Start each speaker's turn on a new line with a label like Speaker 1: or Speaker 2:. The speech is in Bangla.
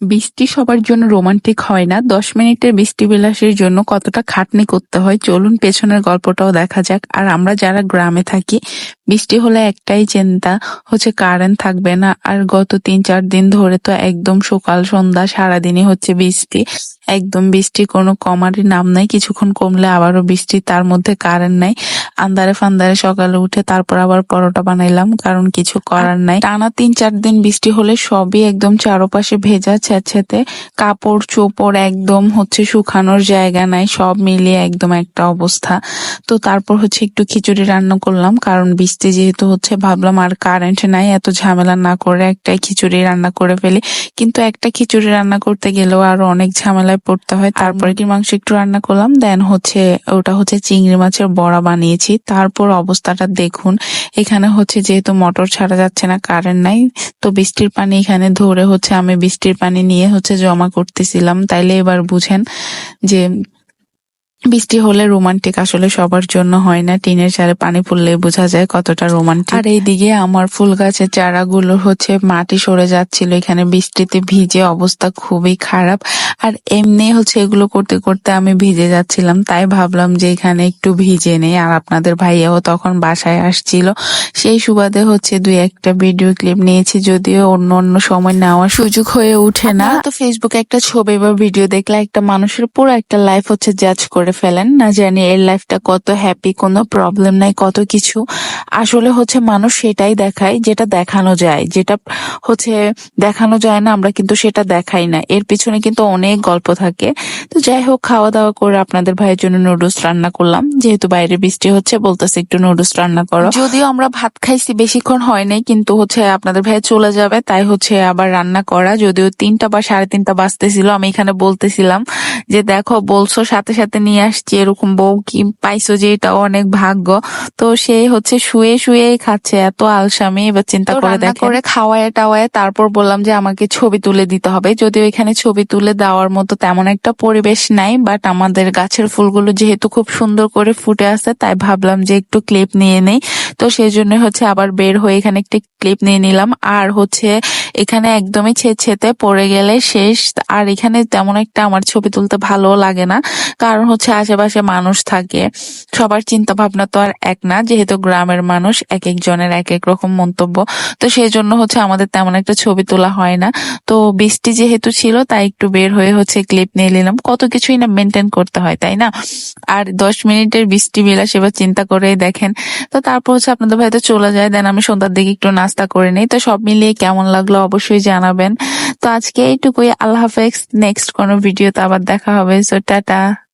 Speaker 1: বৃষ্টি সবার জন্য রোমান্টিক হয় না। দশ মিনিটের বৃষ্টি বিলাসের জন্য কতটা খাটনি করতে হয়? চলুন পেছনের গল্পটাও দেখা যাক। আর আমরা যারা গ্রামে থাকি, বৃষ্টি হলে একটাই চিন্তা হচ্ছে কারেন্ট থাকবে না। আর গত তিন চার দিন ধরে তো একদম সকাল, সন্ধ্যা সারাদিনই হচ্ছে বৃষ্টি। একদম বৃষ্টি কোনো কমারই নাম নাই। কিছুক্ষণ কমলে আবারও বৃষ্টি, তার মধ্যে কারেন্ট নাই। আন্দারে ফান্দারে সকালে উঠে তারপর আবার পরোটা বানাইলাম, কারণ কিছু করার নাই। টানা তিন চার দিন বৃষ্টি হলে সবই একদম চারপাশে ভেজা ছেঁচেতে কাপড় চোপড় একদম হচ্ছে শুকানোর জায়গা নাই, সব মিলিয়ে একদম একটা অবস্থা। তো তারপর হচ্ছে একটু খিচুড়ি রান্না করলাম, কারণ বৃষ্টি যেহেতু হচ্ছে ভাবলাম আর কারেন্ট নাই, এত ঝামেলা না করে একটাই খিচুড়ি রান্না করে ফেলি। কিন্তু একটা খিচুড়ি রান্না করতে গেলেও আরও অনেক ঝামেলায় পড়তে হয়। তারপরে কি মাংস একটু রান্না করলাম দেন হচ্ছে ওটা হচ্ছে চিংড়ি মাছের বড়া বানিয়েছি। তারপর অবস্থাটা দেখুন। এখানে হচ্ছে যেহেতু মোটর ছাড়া যাচ্ছে না কারেন্ট নাই, তো বৃষ্টির পানি এখানে ধরে হচ্ছে আমি বৃষ্টির পানি নিয়ে হচ্ছে জমা করতেছিলাম। তাইলে এবার বুঝেন যে বৃষ্টি হলে রোমান্টিক আসলে সবার জন্য হয় না। টিনের চারে পানি পড়লে বোঝা যায় কতটা রোমান্টিক। আর এইদিকে আমার ফুল গাছের চারাগুলো হচ্ছে মাটি সরে যাচ্ছিল। এখানে বৃষ্টিতে ভিজে অবস্থা খুবই খারাপ। আর এমনি হচ্ছে এগুলো করতে করতে আমি ভিজে যাচ্ছিলাম। তাই ভাবলাম যে এখানে একটু ভিজে নেই। আর আপনাদের ভাইয়াও তখন বাসায় আসছিল। সেই সুবাদে হচ্ছে দুই একটা ভিডিও ক্লিপ নিয়েছি। যদিও অন্য অন্য সময় নেওয়ার সুযোগ হয়ে ওঠে না। তো ফেসবুকে একটা ছবি বা ভিডিও দেখলে একটা মানুষের পুরো একটা লাইফ হচ্ছে জাজ করে। ফেলেন না জানি এর লাইফটা কত হ্যাপি কোনো প্রবলেম নাই, কত কিছু। আসলে হচ্ছে মানুষ সেটাই দেখায়, যেটা দেখানো যায়। যেটা হচ্ছে দেখানো যায় না, আমরা কিন্তু সেটা দেখাই না। এর পিছনে কিন্তু অনেক গল্প থাকে। তো যাই হোক খাওয়া দাওয়া করে আপনাদের ভাইয়ের জন্য নুডলস রান্না করলাম। যেহেতু বাইরে বৃষ্টি হচ্ছে, বলতেছে একটু নুডলস রান্না করো। যদিও আমরা ভাত খাইছি, বেশিক্ষণ হয় নাই, কিন্তু হচ্ছে আপনাদের ভাই চলে যাবে, তাই হচ্ছে আবার রান্না করা। যদিও তিনটা বা সাড়ে তিনটা বাজতেছিল, আমি এখানে বলতেছিলাম যে দেখো বলছো সাথে সাথে নিয়ে আসছি এরকম বউ কি পাইছো যে এটা অনেক ভাগ্য। তো সে হচ্ছে শুয়ে শুয়ে খাচ্ছে এত আলসামি এবার চিন্তা করে দেখে করে খাওয়ায় টাওয়ায় তারপর বললাম যে আমাকে ছবি তুলে দিতে হবে। যদিও এখানে ছবি তুলে দেওয়ার মতো তেমন একটা পরিবেশ নাই বাট আমাদের গাছের ফুলগুলো যেহেতু খুব সুন্দর করে ফুটে আছে তাই ভাবলাম যে একটু ক্লিপ নিয়ে নেই। তো সেই জন্য হচ্ছে আবার বের হয়ে এখানে একটি ক্লিপ নিয়ে নিলাম। আর হচ্ছে এখানে একদমই ছেতে পড়ে গেলে শেষ। আর এখানে তেমন একটা আমার ছবি তুলতে ভালো লাগে না। কারণ হচ্ছে আশেপাশে মানুষ থাকে। সবার চিন্তা ভাবনা তো আর এক না, যেহেতু গ্রামের মানুষ এক একজনের এক এক রকম মন্তব্য। তো সেই জন্য হচ্ছে আমাদের তেমন একটা ছবি তোলা হয় না। তো বৃষ্টি যেহেতু ছিল, তাই একটু বের হয়ে হচ্ছে ক্লিপ নিয়ে নিলাম। কত কিছুই না মেনটেন করতে হয়, তাই না? আর দশ মিনিটের বৃষ্টি বিলাস এবার চিন্তা করে দেখেন। তো তারপর হচ্ছে আপনাদের ভাই তো চলে যায়, দেন আমি সন্ধ্যার দিকে একটু নাস্তা করে নিই। তো সব মিলিয়ে কেমন লাগল অবশ্যই জানাবেন। তো আজকে এইটুকুই, আল্লাহ হাফেজ। নেক্সট কোনো ভিডিওতে আবার দেখা হবে। So tata.